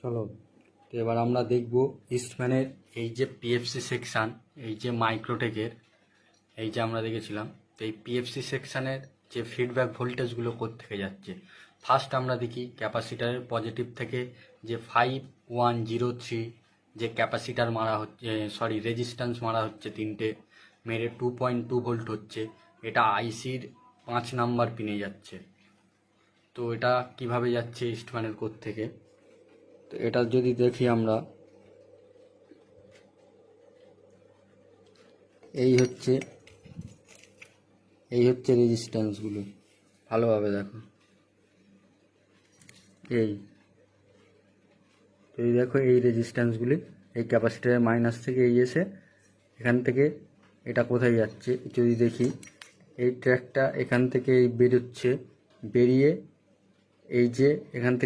চলো। তো এবার আমরা দেখব ইস্টম্যানের এই যে পিএফসি সেকশান এই যে মাইক্রোটেকের এই যে আমরা দেখেছিলাম, তো এই পিএফসি সেকশানের যে ফিডব্যাক ভোল্টেজগুলো থেকে যাচ্ছে। ফার্স্ট আমরা দেখি ক্যাপাসিটারের পজিটিভ থেকে যে ফাইভ ওয়ান জিরো থ্রি যে ক্যাপাসিটার মারা হচ্ছে সরি রেজিস্ট্যান্স মারা হচ্ছে তিনটে, মেরে টু পয়েন্ট টু ভোল্ট হচ্ছে, এটা আইসির পাঁচ নাম্বার পিনে যাচ্ছে। তো এটা কীভাবে যাচ্ছে ইস্টম্যানের কোড থেকে তো এটা যদি দেখি আমরা, এই হচ্ছে এই হচ্ছে রেজিস্ট্যান্সগুলো ভালোভাবে দেখো। এই এই দেখো এই রেজিস্ট্যান্সগুলি এই ক্যাপাসিটারের মাইনাস থেকে এই এসে এখান থেকে এটা কোথায় যাচ্ছে, যদি দেখি, এই ট্র্যাকটা এখান থেকে এই বেরোচ্ছে, বেরিয়ে এই যে এখান থেকে